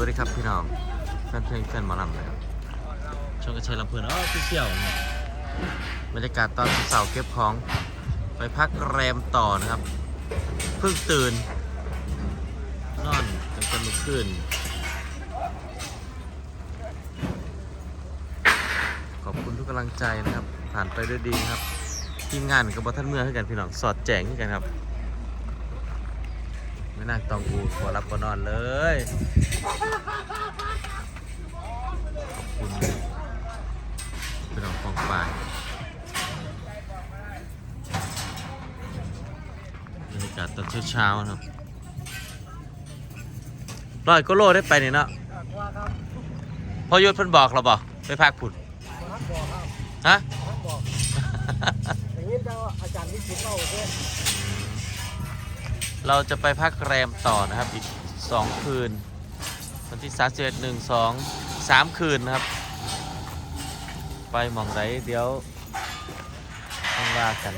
วัสดีครับพี่น้องแฟนเพลงแฟนหมอลำเลยครับช่องกระชัยลำเพลินอ๋อพี่เสี่ยวนะบรรยากาศตอนเสาร์เก็บของ ไปพักแรมต่อนะครับ เพิ่งตื่น นอนตั้งแต่เมื่อคืนขอบคุณทุกกำลังใจนะครับ ผ่านไปด้วยดีนะครับ ทีมงานกับบท่านเมื่อให้กันพี่น้องสอดแจงให้กันครับ ไม่น่าตองกูขอรับก็นอนเลยขอบคุณพี่น้องฟองฝ่ายบรรยากาศตอนเช้าๆนะครับร้อยก็โลได้ไปนี่เนาะพอยศเพิ่นบอกเราบอกไปพักผุดฮะอย่างนี้เราอาจารย์วิจิตเล่าเพื่อน เราจะไปพักแรมต่อนะครับอีกสองคืน วันที่ 31 1 2 3 คืนนะครับ ไปหมองไรเดี๋ยวต้องว่ากัน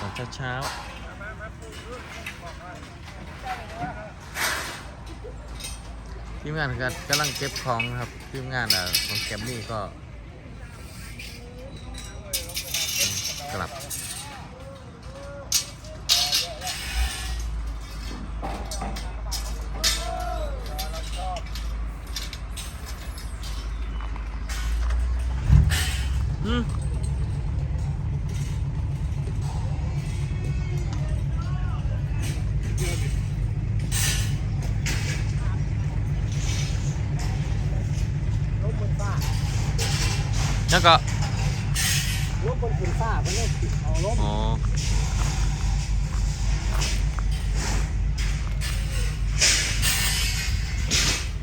ตอนเช้าๆทีมงานก็กำลังเก็บของครับทีมงานอะของแกมมี่ก็ กลับ ฟ้าแล้วก็ลบบนขุนฟ้ามันเลยเอาลบอ๋อ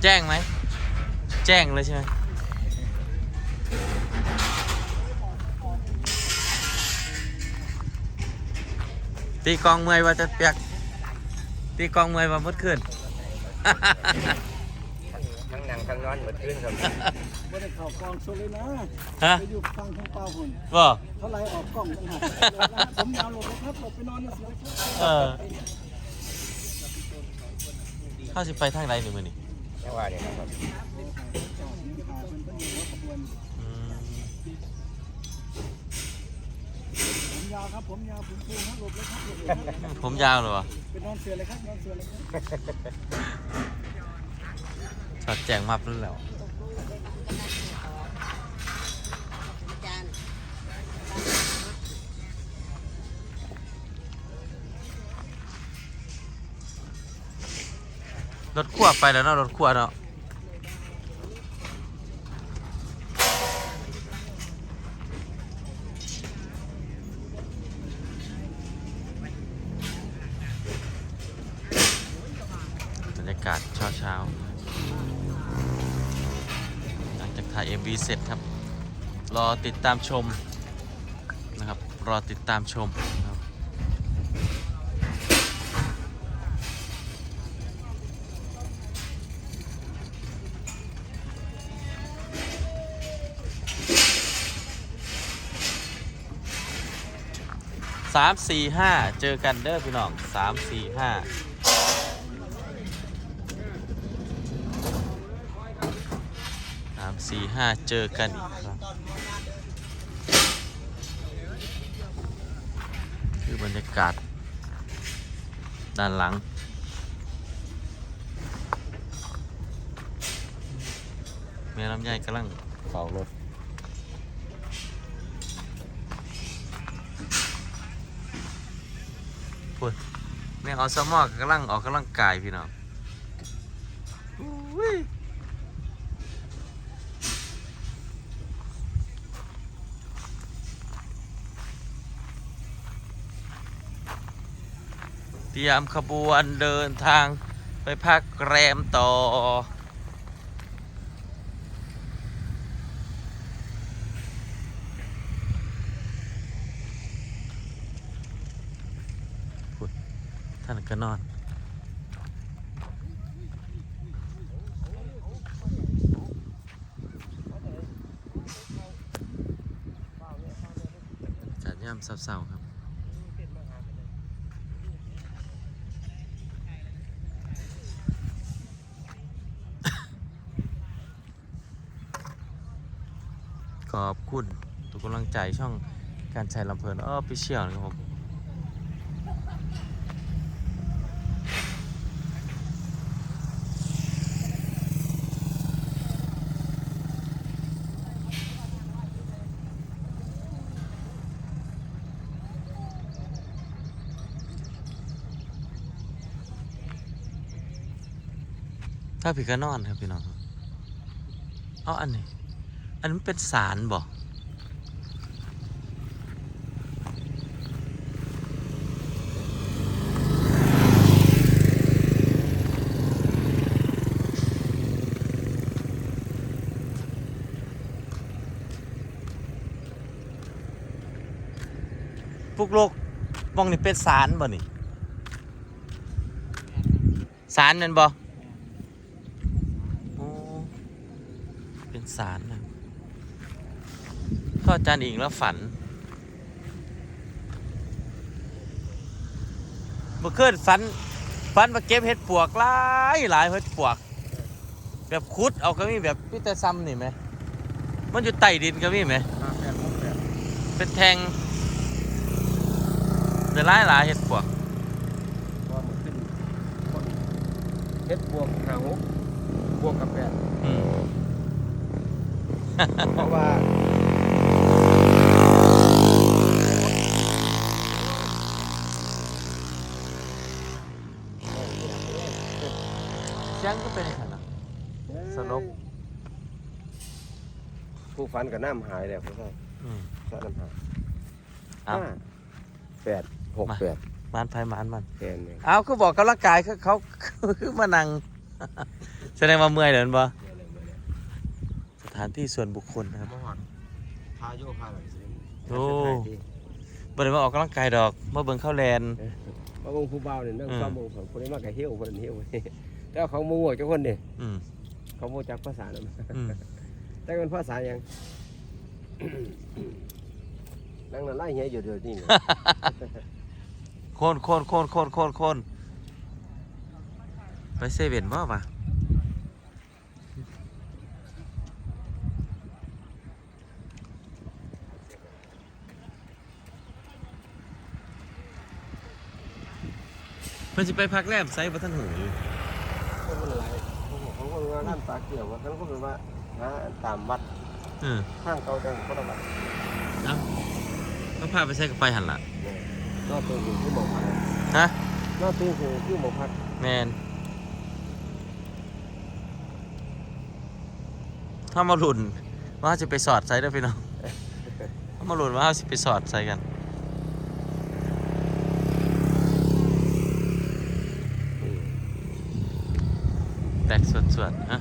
แจ้งไหม แจ้งเลยใช่ไหมตีกลองเมอยว่าจะเปียก ตีกลองเมอยว่ามุดขึ้น ทั้งหนังทั้งนอนหมดขึ้นครับ ไม่ได้เข่ากองสุดเลยนะฮะไปอยู่ฟังทางเปล่าหุ่นบ่ เท่าไรออกกล้องต่างหากผมยาวลงนะครับหลบไปนอนในเสือครับเออเข้าสิไปทางไหนหนึ่งมือนี่แค่ว่าเนี่ยครับอืมผมยาวครับผมยาวผมฟูครับหลบเลยครับหลบเลยครับผมยาวเหรอวะไปนอนเสือเลยครับนอนเสือเลยครับ ช็อตแจงมับแล้ว รถขั้วไปแล้วเนาะรถขั้วเนาะบรรยากาศเช้าเช้าหลังจากถ่าย MV เสร็จครับ รอติดตามชมนะครับ รอติดตามชม สามสี่ห้าเจอกันเด้อพี่น้องสามสี่ห้าสามสี่ห้าเจอกันอีกครั้งคือบรรยากาศ ด้านหลังแม่ลำไยกำลังเฝ้ารถ พูด แม่อสมอกกำลังออกกำลังกายพี่น้องอุ้ยเตรียมขบวนเดินทางไปพักแรมต่อ ท่านก็นอนจัดย่ามเศร้าๆครับขอบคุณทุกกำลังใจช่องการใช้ลำเพลินออฟฟิเชียลนะครับผม ถ้าผีก็นอนครับพี่น้องเอาอันนี้ อันนี้นเป็นสารบ่พวกโลกมองนี่เป็นสารบ่นี่สารนั่นบ่ โอ้ เป็นสารนะก็อาจารย์อิงแล้วฝันเมื่อคืนฝันฝันมาเก็บเห็ดปวกหลายหลายเห็ดปวก แบบคุดเอาก็มีแบบพิตาซัมนี่ไหมมันอยู่ใต้ดินก็มีไหมห้าแปดหกแปดเป็นแทงแต่หลายหลายเห็ดปวกก็มันขึ้นคนเฮ็ดบวกห้าหกบวกกับแปดอืม เพราะว่าเสียงก็เป็นขนาดสลบผู้ฟันกับน้ำหายแล้วพ่ออืมสะน้ำหายเอ้าห้าแปดหกมาแปดมันไฟมันมันแกนเนี่ยเอาคือบอกกำลังกายคือเขาคือมานั่ง แสดงว่าเมื่อยเดินบ่ส ถานที่ส่วนบุคคลนะครับ มหอดพาโยพาอะไรสิโอ้ บ่ได้มาออกกำลังกายดอกมาเบิ่งเข้าแลนด์มาบงผู้เบาเนี่ยนั่งอืมฟังบงของคนนี้มากกับเฮี้ยวคนนี้เฮี้ยวแต่เขาโม่เจ้าคนนี่อืมเขาโม่จักภาษานั่นอืมแต่เป็นภาษาหยัง นั่งนั่นไล่เหี้ยอยู่เดี๋ยวนี้ โคนโคนโคนโคนโคนโคนไปเซเว่นบ่ปะ พิ่นสิไปพักแรมไซบ่ทันหูอยู่คนมันหลายเขาคนว่าน้ำตาเกี่ยวว่าทั้งคนว่าหาตามวัดเออข้างเก่าจังคนละวัดเอ้าก็พาไปใส่กับไปหันล่ะนอกตัวคือที่หมองพักฮะนอกตัวคือที่หมองพักแมนถ้ามาหลุนว่าจะไปสอดใส่เด้อพี่น้องถ้ามาหลุนว่าจะไปสอดใส่กัน แตกส่วนๆฮะ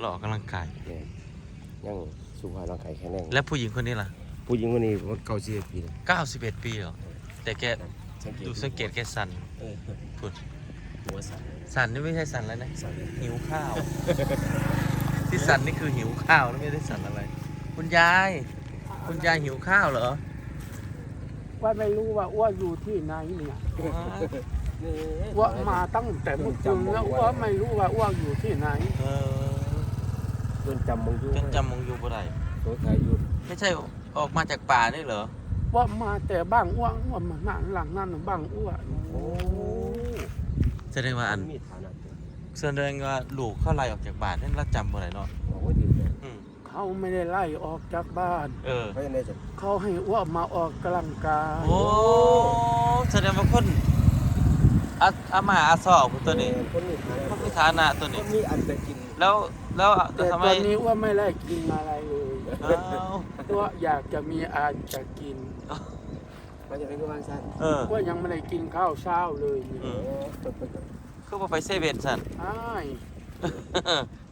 หล่ออกกำลังกายเนี่ยยังสุขภาพร่างกายแข็งแรงและผู้หญิงคนนี้ล่ะ ผู้หญิงคนนี้ว่าเก่าสิบปีแล้ว91 ปีเหรอแต่แกสังเกตดูสังเกตแกสันเออพูดหัวสั่นสันนี่ไม่ใช่สันแล้วนะสั่นเลยหิวข้าว ที่สันนี่คือหิวข้าวนะไม่ได้สันอะไร คุณยาย คุณยายหิวข้าวเหรอว่าไม่รู้ว่าอ้วอยู่ที่ไหนเนี่ยนี่ อ้วมาตั้งแต่เมื่อคืนแล้วอ้วไม่รู้ว่าอ้วอยู่ที่ไหน เออจนจำมึงอยู่จนจำมงอยู่บ่ได้สงสัยอยู่ไม่ใช่ออกมาจากป่านี่เหรอว่ามาแต่บ้างอ้วอ้วมาหนังหลังนั่นบ้างอ้วโอ้แสดงว่าอันมีฐานะเกินแสดงว่าลูกเข้าไล่ออกจากบ้านนั่นเราจำบ่ได้เนาะบอกว่าดีเลยอืมเขาไม่ได้ไล่ออกจากบ้าน เออเพราะฉะนั้นจะเขาให้อ้วมาออกกำลังกายโอ้แสดงว่าคน อาอามาอาซอกตัวนี้คนมีฐานะคนมีฐานะตัวคนี้นมีอันจะกินแล้วแล้วแต่ทำตไมอนนี้อ้วไม่ได้กินอะไรเลยอ้าวอ้วอยากจะมีอาจจะกินมันจะเป็นกำลังสั้นเอออ้วยังไม่ได้กินข้าวเช้าเลยนี่อืมโอ้ตบไปก่อนคือบ่ไปเซเว่นสั่น อ้าย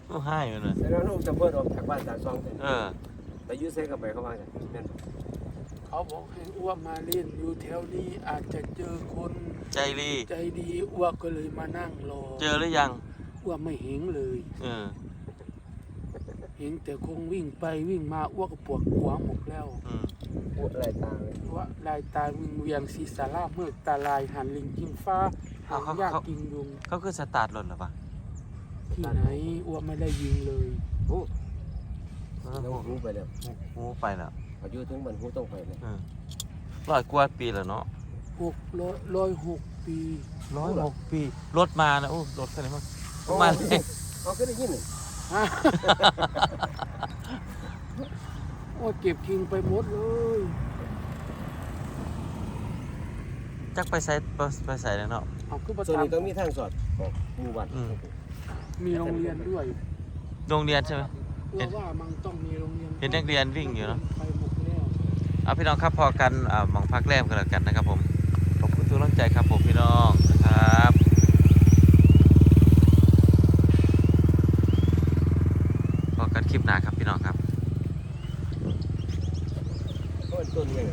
โอ้ให้มันเลยแต่แล้วลูกจะเปิดออกจากบ้านจากซองเสร็จเออ แต่ยืดเส้นกับไปเข้ามาเนี่ยนั่น เขาบอกให้อ้วมาเล่นอยู่แถวนี้อาจจะเจอคนใจรีใจดีอ้วก็เลยมานั่งรอเจอหรือยังอ้วไม่เห็นเลยเออเห็นแต่คงวิ่งไปวิ่งมาอ้วกก็ปวดหัวหมดแล้วอืมปวดอะไรตาเลยว่าลายตาวิงเวียงศีรษะลาบเมือกตาลายหันลิงกินฟ้าหางยากกินยุงเขาคือสตาร์ทรถเหรอปะที่ไหนอ้วกไม่ได้ยิงเลยโอ้เออแล้วหูไปแล้วหูไปแล้ว อายุถึงมันหูต้องไปเลยเออร้อยกว่าปีแล้วเนาะหกร้อยร้อยหกปีร้อยหกปี รถมานะโอ้รถคันนี้มามาเลยเอาขึ้นได้ยินหนึ่งฮะโอ้ยเก็บกิงไปหมดเลยจักไปใส่ไปใส่แล้วเนาะเอาขึ้นมาส่วนตามนี้ต้องมีทางสอดของหมู่บ้านอืมมีโรงเรียนด้วย โรงเรียนใช่ไหมเพื่อว่ามันต้องมีโรงเรียนเห็นนักเรียนวิ่งอยู่เนอะไปหมดแล้ว เอาพี่น้องครับพอกันอมองพักแรมกันแล้วกันนะครับผมขอบคุณทุกกำลังใจครับผมพี่น้องนะครับพอกันคลิปหน้าครับพี่น้องครับต้นยัง